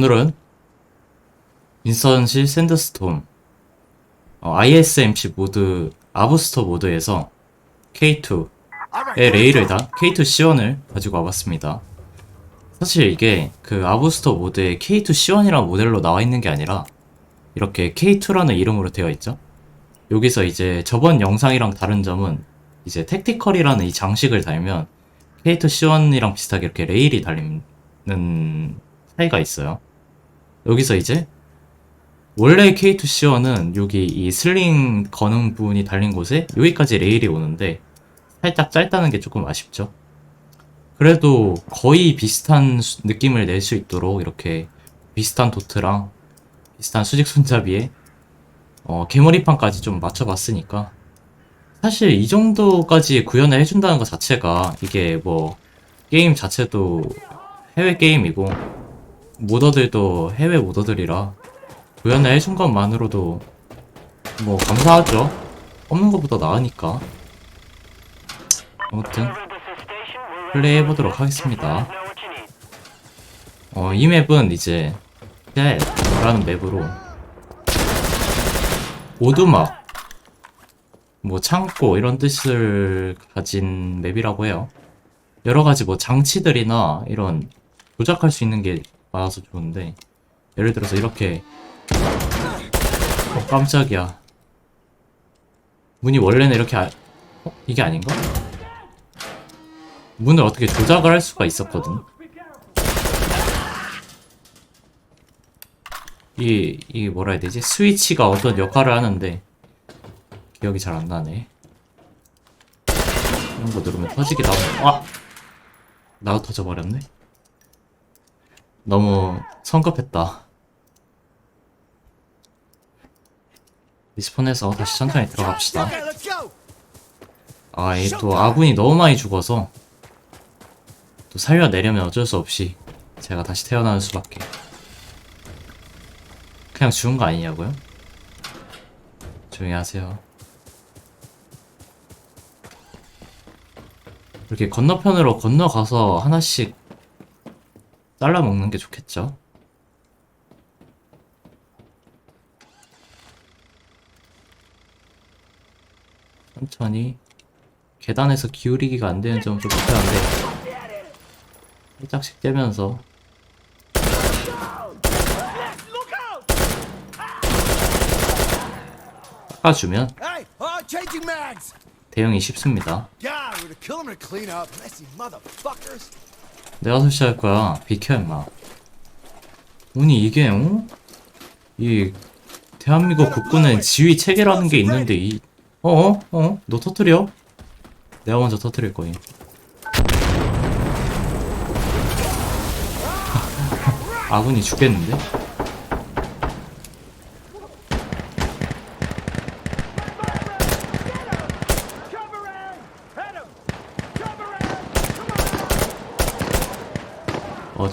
자, 오늘은 인스턴시 샌드스톰 어, ISMC 모드 아부스터 모드에서 K2의 레일을 단 K2C1을 가지고 와봤습니다. 사실 이게 그 아부스터 모드에 K2C1이라는 모델로 나와 있는 게 아니라 이렇게 K2라는 이름으로 되어 있죠. 여기서 이제 저번 영상이랑 다른 점은 이제 택티컬이라는 이 장식을 달면 K2C1이랑 비슷하게 이렇게 레일이 달리는 차이가 있어요. 여기서 이제 원래 K2C1은 여기 이 슬링 거는 부분이 달린 곳에 여기까지 레일이 오는데 살짝 짧다는 게 조금 아쉽죠. 그래도 거의 비슷한 수- 느낌을 낼 수 있도록 이렇게 비슷한 도트랑 비슷한 수직 손잡이에 어, 개머리판까지 좀 맞춰봤으니까 사실 이 정도까지 구현을 해준다는 것 자체가 이게 뭐 게임 자체도 해외 게임이고 모더들도 해외 모더들이라 구현을 해준 것만으로도 뭐 감사하죠. 없는 것보다 나으니까. 아무튼 플레이 해보도록 하겠습니다. 어, 이 맵은 이제 셋라는 맵으로 오두막 뭐 창고 이런 뜻을 가진 맵이라고 해요. 여러 가지 뭐 장치들이나 이런 조작할 수 있는 게 많아서 좋은데 예를 들어서 이렇게 어, 깜짝이야 문이 원래는 이렇게 아... 어? 이게 아닌가? 문을 어떻게 조작을 할 수가 있었거든 이, 이 뭐라 해야 되지? 스위치가 어떤 역할을 하는데 기억이 잘 안 나네 이런 거 누르면 터지게 나오네 아! 나도 터져버렸네 너무 성급했다. 리스폰해서 다시 천천히 들어갑시다. 아, 이또 아군이 너무 많이 죽어서 또 살려내려면 어쩔 수 없이 제가 다시 태어나는 수밖에. 그냥 죽은 거 아니냐고요? 조용히 하세요. 이렇게 건너편으로 건너가서 하나씩 잘라 먹는 게 좋겠죠. 천천히 계단에서 기울이기가 안 되는 점은 좀 불편한데 살짝씩 떼면서 깎아주면 uh. 대응이 쉽습니다. God, 내가 설치할 거야. 비켜 임마. 아니 이게 어? 이 대한민국 국군은 지휘 체계라는 게 있는데 이 어어 어? 너 터트려? 내가 먼저 터트릴 거임. 아군이 죽겠는데?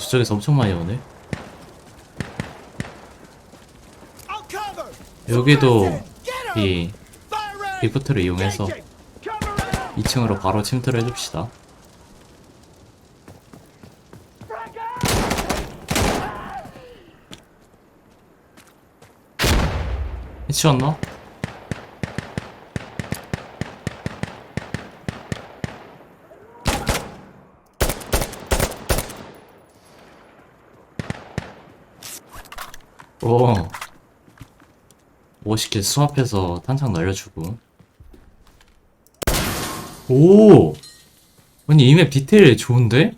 저쪽에서 엄청 많이 오네. 여기도. 이. 리프트를 이용해서 Changing. Cover red. 2층으로 바로 침투를 해줍시다. 해치웠나? 오 멋있게 수압해서 탄창 날려주고 오! 아니, 이 맵 디테일 좋은데?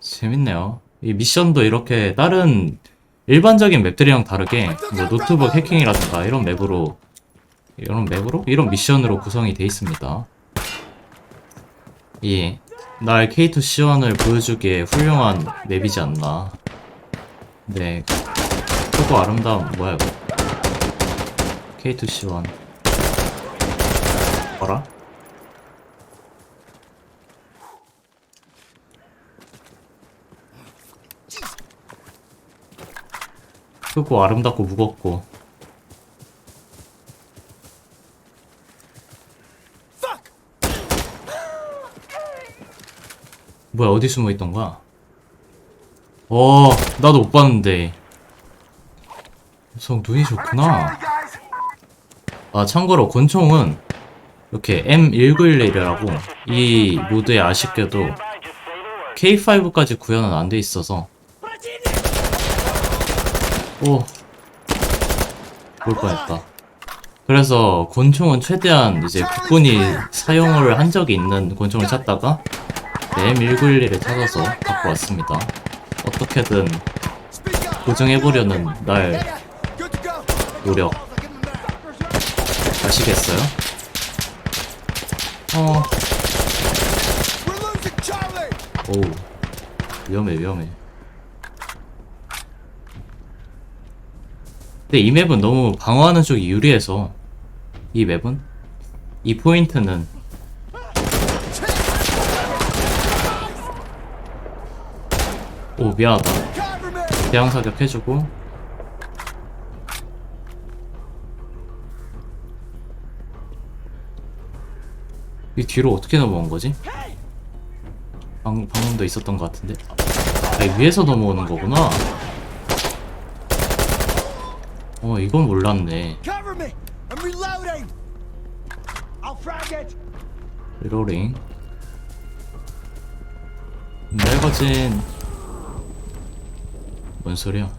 재밌네요. 이 미션도 이렇게 다른 일반적인 맵들이랑 다르게 뭐 노트북 해킹이라든가 이런 맵으로 이런 맵으로? 이런 미션으로 구성이 돼 있습니다. 이, 날 K2C1을 보여주기에 훌륭한 맵이지 않나. 네. 크고 아름다운, 뭐야, 이거. K2C1. 뭐라? 크고 아름답고 무겁고. 뭐야 어디 숨어 있던 거야? 어, 나도 못 봤는데. 성 눈이 좋구나. 아, 참고로 권총은 이렇게 M1911이라고 이 모드에 아쉽게도 K5까지 구현은 안 돼 있어서 오, 볼 뻔했다. 그래서 권총은 최대한 이제 국군이 사용을 한 적이 있는 권총을 찾다가 M1911을 찾아서 갖고 왔습니다. 어떻게든. 고정해보려는 날 노력 아시겠어요? 어. 오, 위험해, 위험해. 근데 이 맵은 너무 방어하는 쪽이 유리해서 이 맵은 이 포인트는 오 미안하다 Cover me. 대항 사격 해주고 이 뒤로 어떻게 넘어온 거지? 방, 방금도 있었던 것 같은데 아 위에서 넘어오는 거구나 어 이건 몰랐네 Cover me. I'm reloading. I'll frag it. 리로링 매거진 뭔 소리야.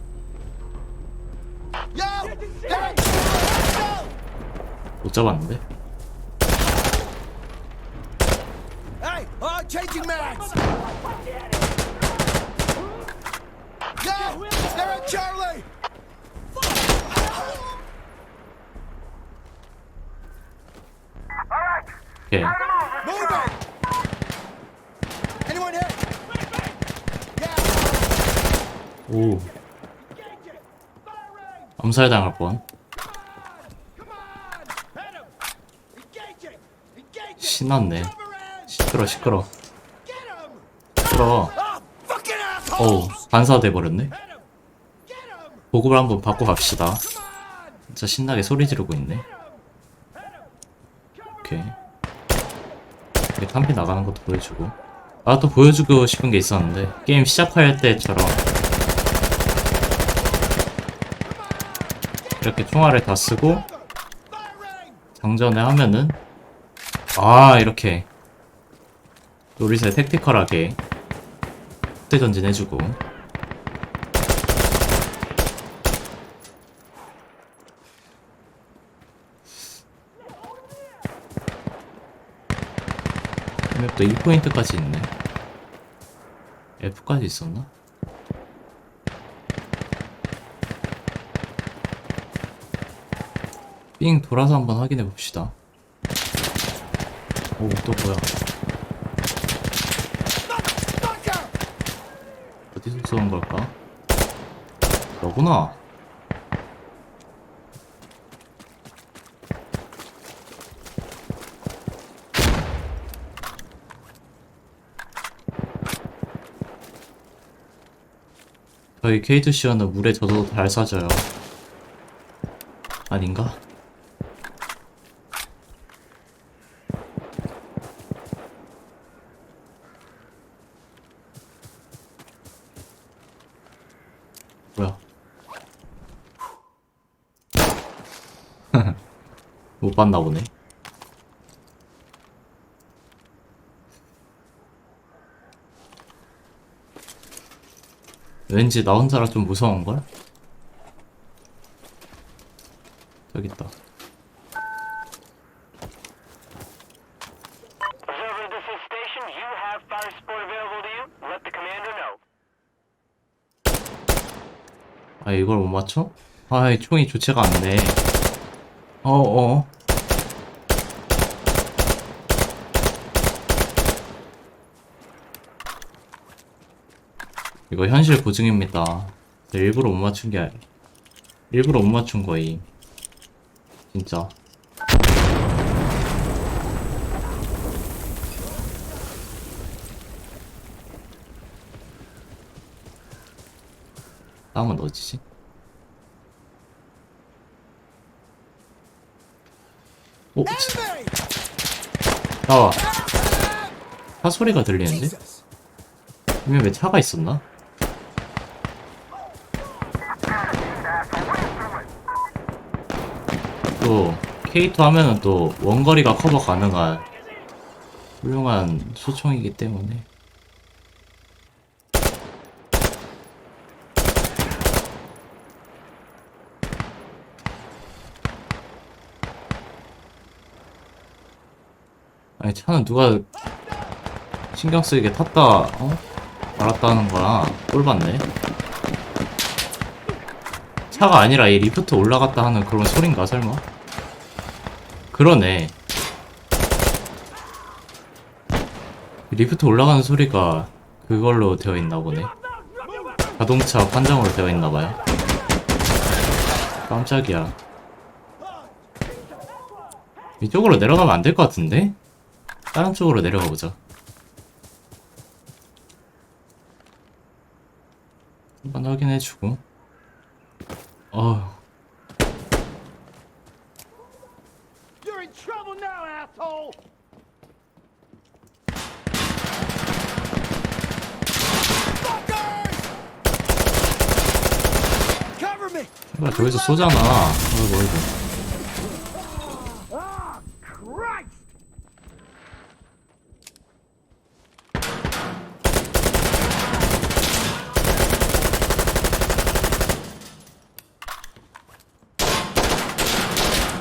못 잡았는데 오뻔 him. Engaging. Engaging. 신났네. 시끄러 시끄러. 시끄러 Oh, assholes. 반사돼 버렸네. 보급을 한번 받고 갑시다. 진짜 신나게 소리 지르고 있네 오케이 이렇게 탐피 나가는 것도 보여주고 아 또 보여주고 싶은 게 있었는데 게임 시작할 때처럼 이렇게 총알을 다 쓰고. 장전을 하면은 아 이렇게 노리세 택티컬하게 때 전진해주고 이 맵도 1포인트까지 있네 F까지 있었나? 삥 돌아서 한번 확인해 봅시다. 오, 또 뭐야? 어디서 쏘는 걸까? 너구나. 저희 K2C어는 물에 젖어도 잘 사져요. 아닌가? 못 봤나 보네. 왠지 나 혼자라 좀 무서운 걸? 저기 있다. 아 이걸 못 맞춰? 아, 이 총이 좋지가 않네. 어, 어. 이거 현실 고증입니다. 저 일부러 못 맞춘 게 아니- 일부러 못 맞춘 거임. 진짜. 다음은 어디지? 오. 나와. 차 소리가 들리는데? 이면 왜 차가 있었나? 또 K2 하면은 또 원거리가 커버 가능한 훌륭한 소총이기 때문에 아니 차는 누가 신경 쓰이게 탔다 어? 말았다 하는 거야 꼴봤네 차가 아니라 이 리프트 올라갔다 하는 그런 소린가 설마? 그러네 리프트 올라가는 소리가 그걸로 되어 있나 보네 자동차 판정으로 되어 있나 봐요 깜짝이야 이쪽으로 내려가면 안 될 것 같은데? 다른 쪽으로 내려가 보자 한번 확인해주고 me! 뭐야 저기서 쏘잖아 어이구 어이구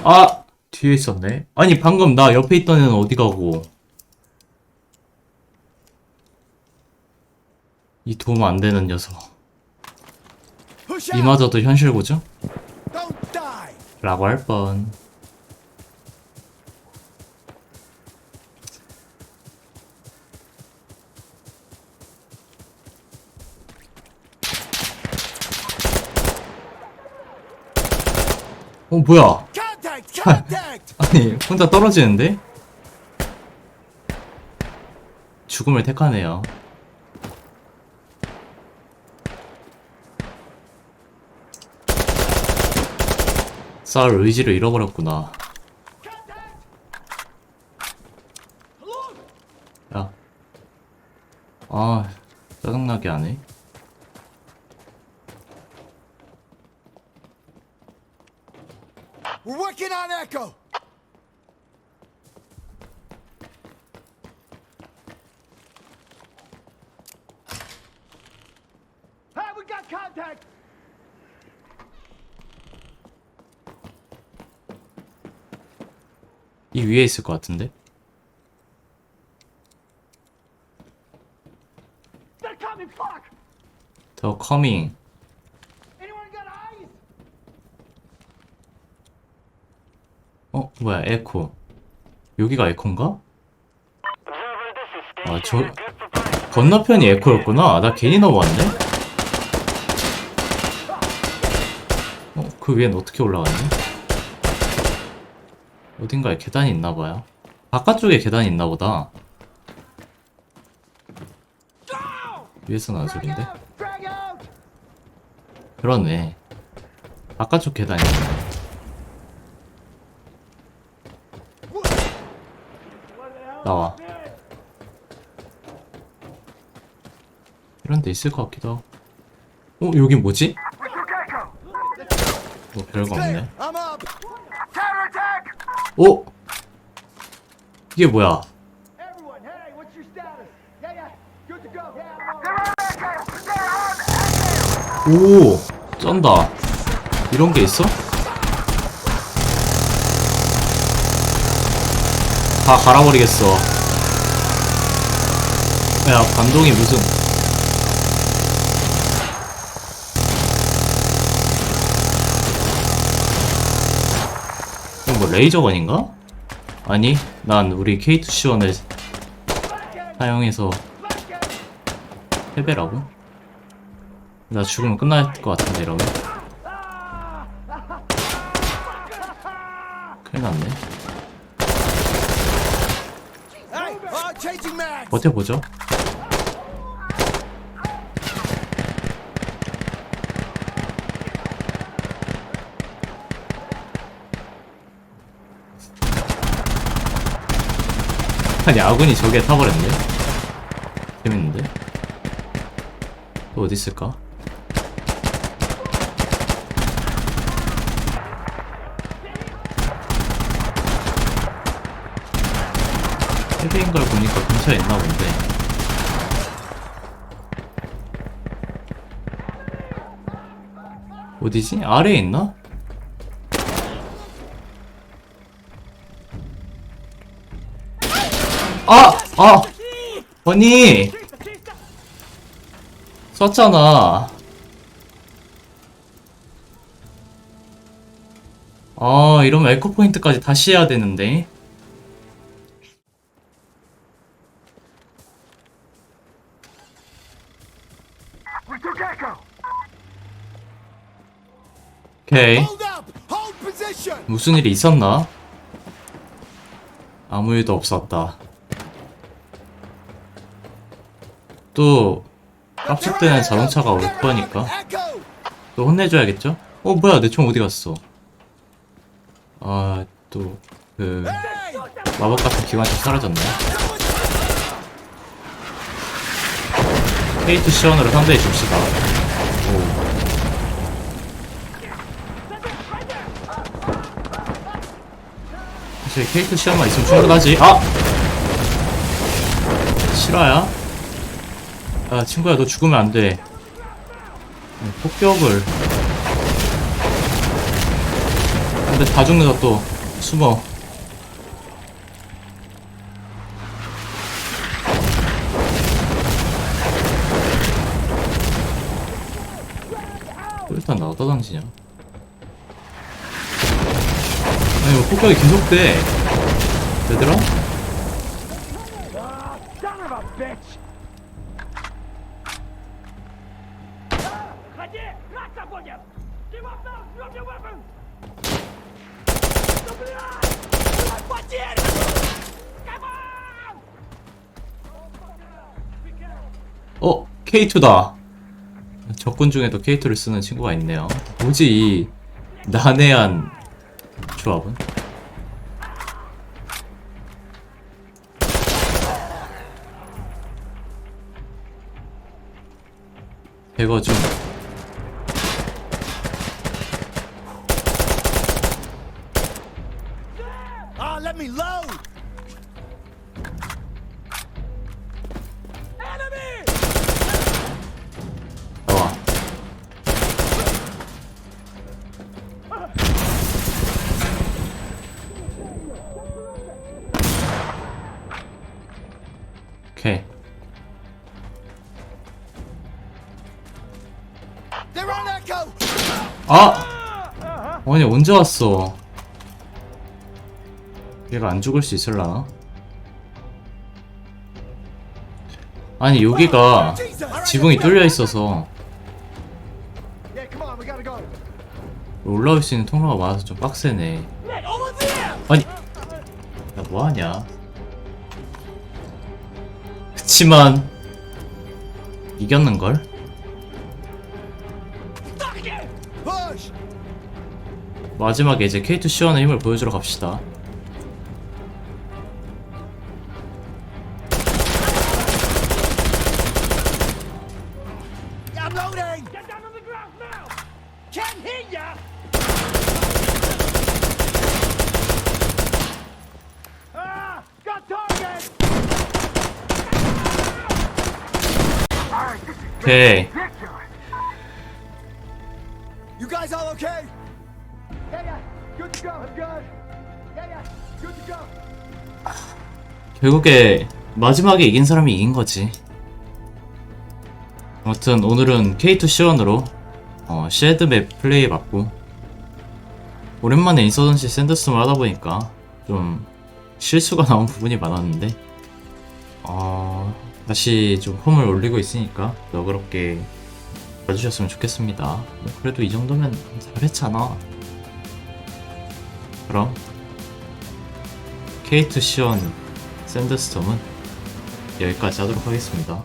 아! 뒤에 있었네 아니 방금 나 옆에 있던 애는 어디 가고 이 도움 안 되는 녀석! 이마저도 현실고죠? 라고 할 뻔. 어, 뭐야? Contact! 아니, 혼자 떨어지는데? 죽음을 택하네요. 싸울 의지를 잃어버렸구나. 야. 아, 짜증나게 하네. We're working on Echo! Hey, we got contact! 이 위에 있을 것 같은데? They're coming! Fuck! 더 커밍. Anyone got eyes? 어, 뭐야, 에코. 여기가 에코인가? 아. 저. 건너편이 에코였구나. 나 괜히 넘어왔네? 어, 그 위엔 어떻게 올라가니? 어딘가에 계단이 있나봐요. 바깥쪽에 계단이 있나보다. 위에서 나는 소린데? 그러네. 바깥쪽 계단이 있네. 나와. 이런 데 있을 것 같기도 하고. 어, 여긴 뭐지? 뭐 별거 없네. 오! 이게 뭐야? 오! 쩐다. 이런 게 있어? 다 갈아버리겠어. 야, 반동이 무슨. 이건 뭐 레이저건인가? 아니, 난 우리 K2C1을 사용해서 패배라고? 나 죽으면 끝날 것 같은데 이러면 큰일 났네 버텨보죠? 아니 아군이 저기에 타버렸네. 재밌는데? 또 어디 있을까? 세대인 걸 보니까 근처에 있나 본데. 어디지? 아래에 있나? 아! 아! 아니! 썼잖아. 아, 이러면 에코 포인트까지 다시 해야 되는데. 오케이. Hold up! Hold position! 무슨 일이 있었나? 아무 일도 없었다. 또 깜짝대는 자동차가 올 거니까! 또 혼내줘야겠죠? 어 뭐야 내 총 어디 갔어? 아 또 그! 마법 같은 기관총 사라졌네. 케이트 시원으로 상대해 줍시다. 오. 사실 케이트 시원만 있으면 충분하지. 아! 실화야? 아 친구야 너 죽으면 안 돼. 어, 폭격을. 근데 다 죽는다 또 숨어. 병신이야 아니 이거 폭격이 계속돼. 얘들아? 어? K2다. 적군 중에도 K2를 쓰는 친구가 있네요. 뭐지 이 난해한 조합은? 배거 중. 아! 아니 언제 왔어? 얘가 안 죽을 수 있을라나? 아니 여기가! 지붕이 뚫려 있어서. 올라올 수 있는 통로가 많아서 좀 빡세네. 아니, 야 뭐하냐? 그치만 이겼는 걸? 마지막에 이제 K2 시원의 힘을 보여주러 갑시다. Ah! 오케이. You guys all okay? 결국에 마지막에 이긴 사람이 이긴 거지. 아무튼 오늘은 K2 시원으로 어, 쉐드맵 플레이 받고 오랜만에 인서던시 샌더스톰을 하다 보니까 좀 실수가 나온 부분이 많았는데 어, 다시 좀 폼을 올리고 있으니까 너그럽게 봐주셨으면 좋겠습니다. 뭐 그래도 이 정도면 잘했잖아. 그럼 K2 시원 샌드스톰은 여기까지 하도록 하겠습니다.